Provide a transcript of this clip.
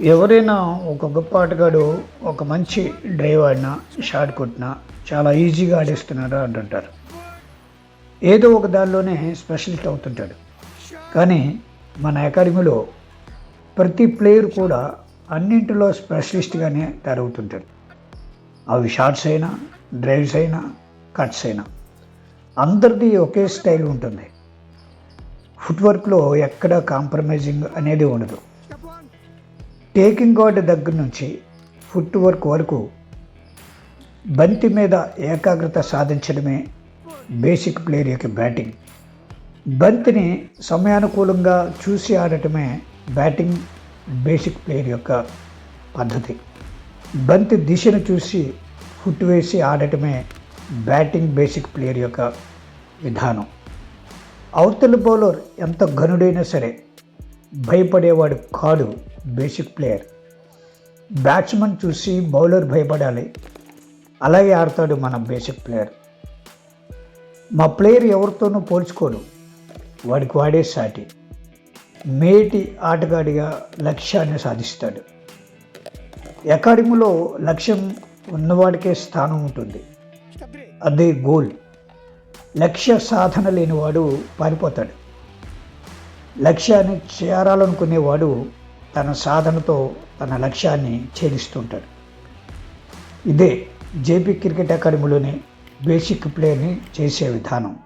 ఎవరైనా ఒక గొప్ప ఆటగాడు ఒక మంచి డ్రైవ్ ఆడినా షాట్ కొట్టినా చాలా ఈజీగా ఆడేస్తున్నాడు అంటుంటారు. ఏదో ఒక దానిలోనే స్పెషలిస్ట్ అవుతుంటాడు. కానీ మన అకాడమీలో ప్రతి ప్లేయర్ కూడా అన్నింటిలో స్పెషలిస్ట్గానే తయారవుతుంటాడు అవి షార్ట్స్ అయినా డ్రైవ్స్ అయినా కట్స్ అయినా. అందరిది ఒకే స్టైల్ ఉంటుంది. ఫుట్వర్క్లో ఎక్కడ కాంప్రమైజింగ్ అనేది ఉండదు. టేకింగ్ గార్డ్ దగ్గర నుంచి ఫుట్ వర్క్ వరకు బంతి మీద ఏకాగ్రత సాధించడమే బేసిక్ ప్లేయర్ యొక్క బ్యాటింగ్. బంతిని సమయానుకూలంగా చూసి ఆడటమే బ్యాటింగ్ బేసిక్ ప్లేయర్ యొక్క పద్ధతి. బంతి దిశను చూసి ఫుట్ వేసి ఆడటమే బ్యాటింగ్ బేసిక్ ప్లేయర్ యొక్క విధానం. అవతల బౌలర్ ఎంత ఘనుడైనా సరే భయపడేవాడు కాడు బేసిక్ ప్లేయర్ బ్యాట్స్మెన్ చూసి బౌలర్ భయపడాలి. అలాగే ఆడతాడు మన బేసిక్ ప్లేయర్ మా ప్లేయర్ ఎవరితోనూ పోల్చుకోడు. వాడికి వాడే సాటి. మేటి ఆటగాడిగా లక్ష్యాన్ని సాధిస్తాడు. అకాడమీలో లక్ష్యం ఉన్నవాడికే స్థానం ఉంటుంది. అదే గోల్ లక్ష్య సాధన లేనివాడు పారిపోతాడు. లక్ష్యాన్ని చేరాలనుకునేవాడు తన సాధనతో తన లక్ష్యాన్ని ఛేదిస్తుంటాడు. ఇదే జేపీ క్రికెట్ అకాడమీలోని బేసిక్ ప్లేని చేసే విధానం.